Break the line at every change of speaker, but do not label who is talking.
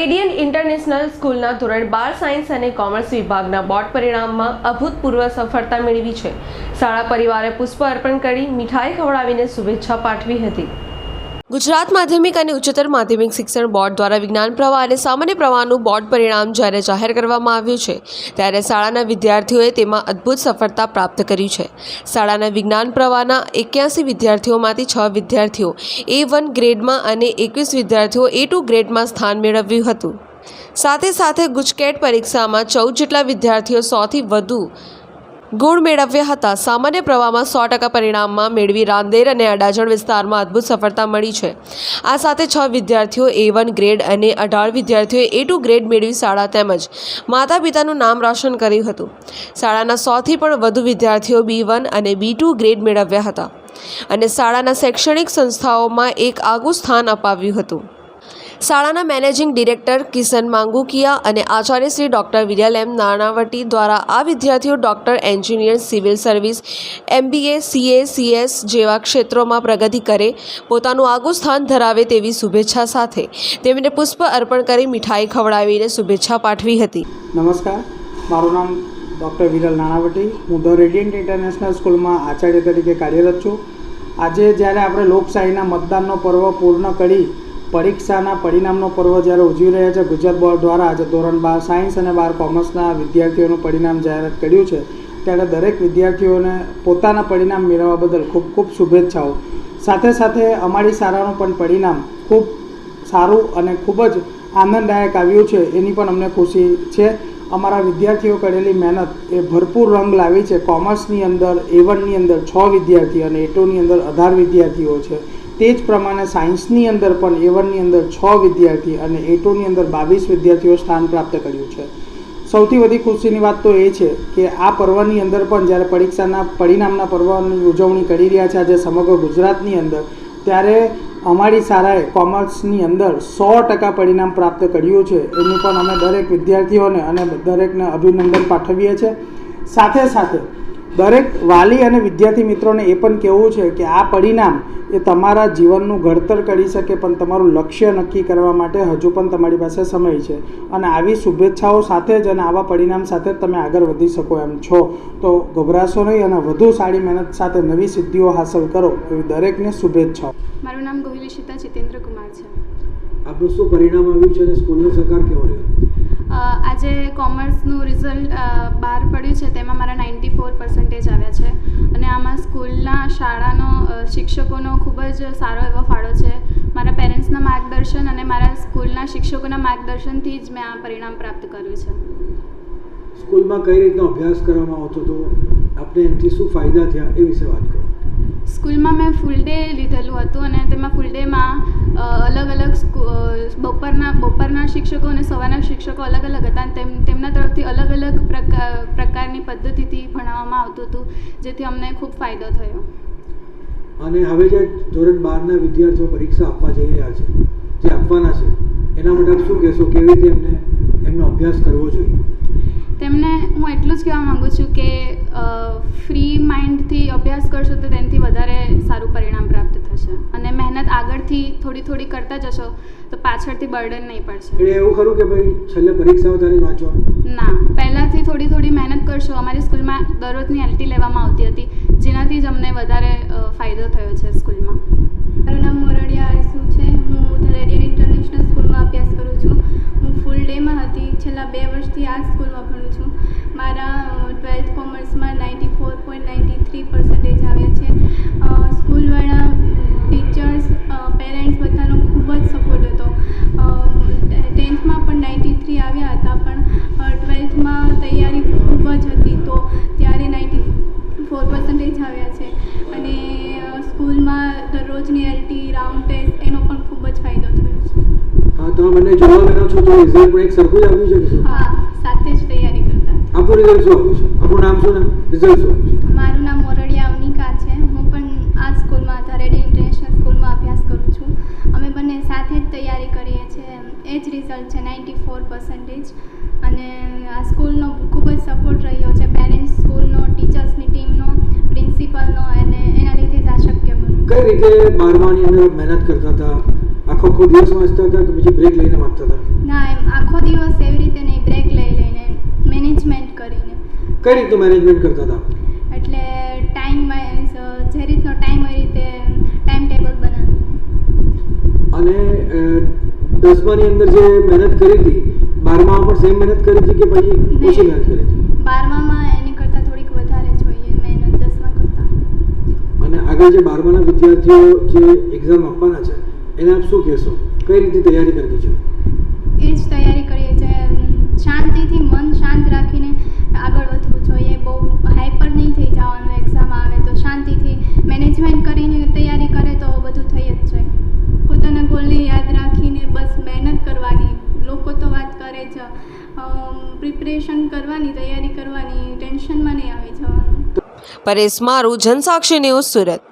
radian international સ્કૂલના ધોરણ બાર સાયન્સ અને કોમર્સ વિભાગના બોર્ડ પરિણામમાં અભૂતપૂર્વ સફળતા મેળવી છે શાળા પરિવારે પુષ્પ અર્પણ કરી મીઠાઈ ખવડાવીને શુભેચ્છા પાઠવી હતી ગુજરાત માધ્યમિક અને ઉચ્ચતર માધ્યમિક શિક્ષણ બોર્ડ દ્વારા વિજ્ઞાન પ્રવાહ અને સામાન્ય પ્રવાહનું બોર્ડ પરિણામ જ્યારે જાહેર કરવામાં આવ્યું છે ત્યારે શાળાના વિદ્યાર્થીઓએ તેમાં અદ્ભુત સફળતા પ્રાપ્ત કરી છે શાળાના વિજ્ઞાન પ્રવાહના એક્યાસી વિદ્યાર્થીઓમાંથી છ વિદ્યાર્થીઓ એ વન ગ્રેડમાં અને એકવીસ વિદ્યાર્થીઓ એ ટુ ગ્રેડમાં સ્થાન મેળવ્યું હતું સાથે સાથે ગુજકેટ પરીક્ષામાં ચૌદ જેટલા વિદ્યાર્થીઓ સોથી વધુ ગુણ મેળવ્યા હતા સામાન્ય પ્રવાહમાં સો ટકા પરિણામમાં મેળવી રાંદેર અને અડાજણ વિસ્તારમાં અદ્ભુત સફળતા મળી છે આ સાથે છ વિદ્યાર્થીઓ એ વન ગ્રેડ અને અઢાર વિદ્યાર્થીઓએ એ ટુ ગ્રેડ મેળવી શાળા તેમજ માતા પિતાનું નામ રોશન કર્યું હતું શાળાના સોથી પણ વધુ વિદ્યાર્થીઓ બી વન અને બી ટુ ગ્રેડ મેળવ્યા હતા અને શાળાના શૈક્ષણિક સંસ્થાઓમાં એક આગવું સ્થાન અપાવ્યું હતું શાળાના મેનેજિંગ ડિરેક્ટર કિશન માંગુકિયા અને આચાર્ય શ્રી ડૉક્ટર વિરલ એમ નાણાવટી દ્વારા આ વિદ્યાર્થીઓ doctor engineer civil service MBA CA CS જેવા ક્ષેત્રોમાં પ્રગતિ કરે પોતાનું આગું સ્થાન ધરાવે તેવી શુભેચ્છા સાથે તેમને પુષ્પ અર્પણ કરી મીઠાઈ ખવડાવીને શુભેચ્છા પાઠવી હતી
નમસ્કાર મારું નામ ડૉક્ટર વિરલ નાણાવટી હું ધ રેડિયન્ટ ઇન્ટરનેશનલ સ્કૂલમાં આચાર્ય તરીકે કાર્યરત છું આજે જ્યારે આપણે લોકશાહીના મતદાનનો પર્વ પૂર્ણ કરી પરીક્ષાના પરિણામનો પર્વ જ્યારે ઉજવી રહ્યા છે ગુજરાત બોર્ડ દ્વારા આજે ધોરણ બાર સાયન્સ અને બાર કોમર્સના વિદ્યાર્થીઓનું પરિણામ જાહેરાત કર્યું છે ત્યારે દરેક વિદ્યાર્થીઓને પોતાના પરિણામ મેળવવા બદલ ખૂબ ખૂબ શુભેચ્છાઓ સાથે સાથે અમારી શાળાનું પણ પરિણામ ખૂબ સારું અને ખૂબ જ આનંદદાયક આવ્યું છે એની પણ અમને ખુશી છે અમારા વિદ્યાર્થીઓ કરેલી મહેનત એ ભરપૂર રંગ લાવી છે કોમર્સની અંદર એ વનની અંદર છ વિદ્યાર્થીઓ અને એ અંદર અઢાર વિદ્યાર્થીઓ છે તે જ પ્રમાણે સાયન્સની અંદર પણ એવનની અંદર છ વિદ્યાર્થી અને એ અંદર બાવીસ વિદ્યાર્થીઓ સ્થાન પ્રાપ્ત કર્યું છે સૌથી વધુ ખુશીની વાત તો એ છે કે આ પર્વની અંદર પણ જ્યારે પરીક્ષાના પરિણામના પર્વની ઉજવણી કરી રહ્યા છે આજે સમગ્ર ગુજરાતની અંદર ત્યારે અમારી શાળાએ કોમર્સની અંદર સો ટકા પરિણામ પ્રાપ્ત કર્યું છે એનું પણ અમે દરેક વિદ્યાર્થીઓને અને દરેકને અભિનંદન પાઠવીએ છીએ સાથે સાથે દરેક વાલી અને વિદ્યાર્થી મિત્રોને એ પણ કહેવું છે કે આ પરિણામ એ તમારા જીવનનું ઘડતર કરી શકે પણ તમારું લક્ષ્ય નક્કી કરવા માટે હજુ પણ તમારી પાસે સમય છે અને આવી શુભેચ્છાઓ સાથે જ અને આવા પરિણામ સાથે જ તમે આગળ વધી શકો એમ છો તો ગભરાશો નહીં અને વધુ સારી મહેનત સાથે નવી સિદ્ધિઓ હાંસલ કરો એવી દરેકને શુભેચ્છાઓ
મારું નામ ગોહિલી જીતેન્દ્ર કુમાર છે
આપનું શું પરિણામ આવ્યું છે અને સ્કૂલનો સહકાર કેવો રહ્યો
આજે કોમર્સનું રિઝલ્ટ બહાર પડ્યું છે તેમાં મારા નાઇન્ટી ફોર પર્સન્ટેજ આવ્યા છે અને આમાં સ્કૂલના શાળાનો શિક્ષકોનો ખૂબ જ સારો એવો ફાળો છે મારા પેરેન્ટ્સના માર્ગદર્શન અને મારા સ્કૂલના શિક્ષકોના માર્ગદર્શનથી જ મેં આ પરિણામ પ્રાપ્ત કર્યું છે
સ્કૂલમાં કઈ રીતનો અભ્યાસ કરવામાં આવતો હતો આપણે એનાથી શું ફાયદા થયા એ વિશે વાત કરો
સ્કૂલમાં મેં ફૂલ ડે લીધેલું હતું અને તેમાં ફૂલ ડેમાં અલગ અલગ બપોરના બપોરના શિક્ષકો અને સવારના શિક્ષકો અલગ અલગ હતા તેમ તેમના તરફથી અલગ અલગ પ્રકારની પદ્ધતિથી ભણાવવામાં આવતું હતું જેથી અમને ખૂબ ફાયદો થયો
અને હવે જે ધોરણ બારના વિદ્યાર્થીઓ પરીક્ષા આપવા જઈ રહ્યા છે જે આપવાના છે એના માટે આપ શું કહેશો કેવી રીતે એમને એમનો અભ્યાસ કરવો જોઈએ
તેમને હું એટલું જ કહેવા માગું છું કે ફ્રી માઇન્ડથી અભ્યાસ કરશો તો તેનાથી વધારે થોડી થોડી કરતા જશો તો પાછળથી બર્ડન નહીં પડશે
એટલે એવું ખરું કે ભાઈ છેલ્લે પરીક્ષાઓ ત્યારે વાંચો
ના પહેલાંથી થોડી થોડી મહેનત કરશો અમારી સ્કૂલમાં દરરોજની એલટી લેવામાં આવતી હતી જેનાથી જ અમને વધારે ફાયદો થયો છે સ્કૂલમાં
મારું નામ મોરડિયા આરસુ છે હું ધરેડિયા ઇન્ટરનેશનલ સ્કૂલમાં અભ્યાસ કરું છું હું ફૂલ ડેમાં હતી છેલ્લા બે વર્ષથી આ સ્કૂલમાં ભણું છું મારા ટ્વેલ્થ કોમર્સમાં ninety four point ninety three percentage આવ્યા છે સ્કૂલવાળા ટીચર્સ પેરેન્ટ્સ સ્કૂલમાં દરરોજની એલટી રાઉન્ડ ટેસ્ટ એનો પણ ખૂબ જ ફાયદો થયો
છે હા તો મને જોવા બેઠો છો તો રિઝલ્ટ પણ એક સરખું જ આવ્યું છે
હા સાથે જ તૈયારી કરતા
આપણું રિઝલ્ટ શું આવ્યું છે આપણું નામ શું નામ રિઝલ્ટ શું
મારું નામ મોરડિયા અવનિકા છે હું પણ આ સ્કૂલમાં ધરેડી ઇન્ટરનેશનલ સ્કૂલમાં અભ્યાસ કરું છું અમે બંને સાથે જ તૈયારી કરીએ છીએ એ જ રિઝલ્ટ છે નાઇન્ટી ફોર પર્સન્ટેજ અને આ સ્કૂલનો ખૂબ જ સપોર્ટ રહ્યો છે પેરેન્ટ્સ સ્કૂલનો ટીચર્સની ટીમનો પ્રિન્સિપલનો અને એના
કઈ રીતે બારમાની અંદર મહેનત કરતા હતા આખો આખો દિવસ વાંચતા હતા કે પછી બ્રેક લઈને વાંચતા હતા
ના એમ આખો દિવસ એવી રીતે નહીં બ્રેક લઈ લઈને મેનેજમેન્ટ કરીને
કઈ રીતે મેનેજમેન્ટ કરતા હતા
એટલે ટાઈમ વાઇઝ જે રીતનો ટાઈમ હોય રીતે ટાઈમ ટેબલ બનાવી
અને દસમાની અંદર જે મહેનત કરી હતી બારમા પણ સેમ મહેનત કરી હતી કે પછી ઓછી મહેનત કરી હતી બારમા આગળ જે બારમાના વિદ્યાર્થીઓ જે એક્ઝામ આપવાના છે એને આપ શું કહેશો કઈ રીતે તૈયારી કરવી જોઈએ
એ જ તૈયારી કરીએ છે શાંતિથી મન શાંત રાખીને આગળ વધવું જોઈએ બહુ હાઈપર નહીં થઈ જવાનું એક્ઝામ આવે તો શાંતિથી મેનેજમેન્ટ કરીને તૈયારી કરે તો બધું થઈ જ જાય પોતાના ગોલને યાદ રાખીને બસ મહેનત કરવાની લોકો તો વાત કરે છે પ્રિપરેશન કરવાની તૈયારી કરવાની ટેન્શનમાં નહીં આવી જવાનું
પરેશ મારું જનસાક્ષી ન્યૂઝ સુરત